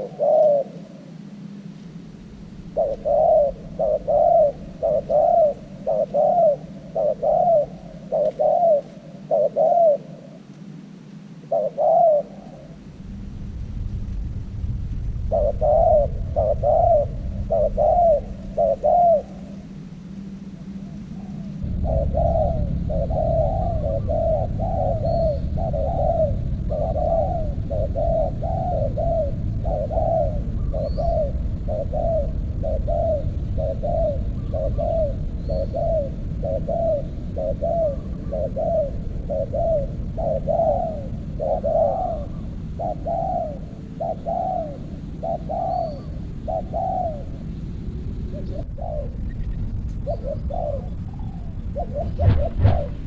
Bye-bye. Let's go.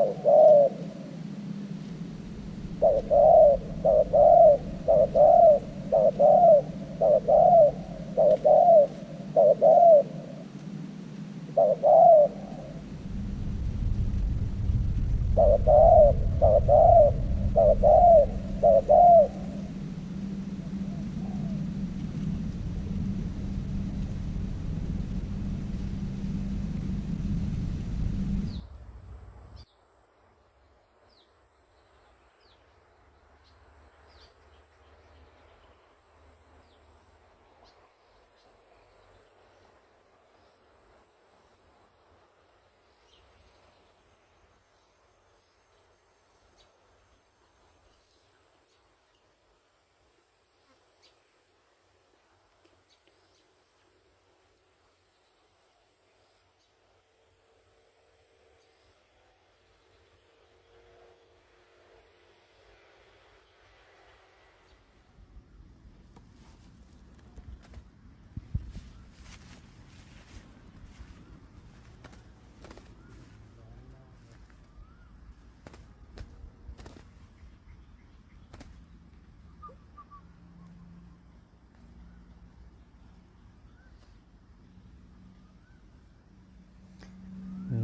satisfied.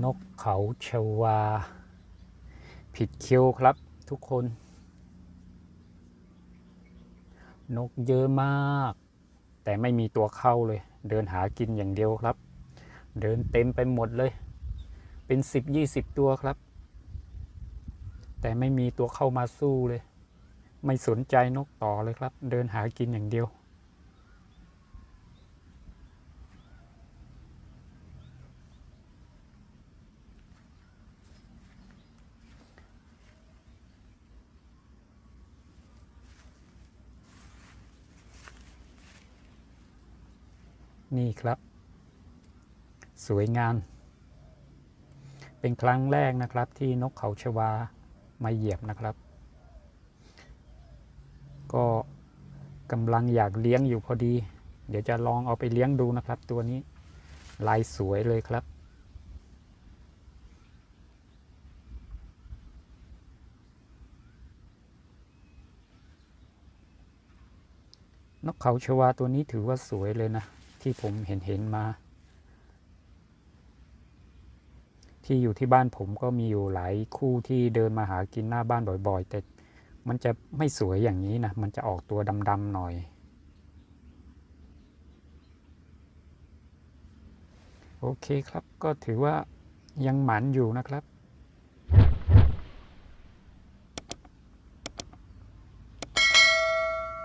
นกเขาชวา ผิดคิวครับทุกคน นกเยอะมาก แต่ไม่มีตัวเข้าเลย เดินหากินอย่างเดียวครับ เดินเต็มไปหมดเลย เป็นสิบยี่สิบตัวครับ แต่ไม่มีตัวเข้ามาสู้เลย ไม่สนใจนกต่อเลยครับ เดินหากินอย่างเดียว นี่ครับ สวยงามเป็นครั้งแรกนะครับที่นกเขาชวามาเหยียบนะครับ ก็กำลังอยากเลี้ยงอยู่พอดี เดี๋ยวจะลองเอาไปเลี้ยงดูนะครับ ตัวนี้ลายสวยเลยครับนกเขาชวาตัวนี้ถือว่าสวยเลยนะ ที่ผมเห็นเห็นมา ที่อยู่ที่บ้านผมก็มีอยู่หลายคู่ที่เดินมาหากินหน้าบ้านบ่อยๆ แต่มันจะไม่สวยอย่างนี้นะ มันจะออกตัวดำๆหน่อย โอเคครับก็ถือว่ายังหมันอยู่นะครับ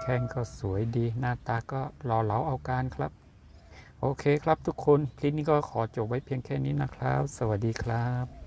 แข้งก็สวยดีหน้าตาก็หล่อเหลาเอาการครับ โอเคครับทุกคน คลิปนี้ก็ขอจบไว้เพียงแค่นี้นะครับ สวัสดีครับ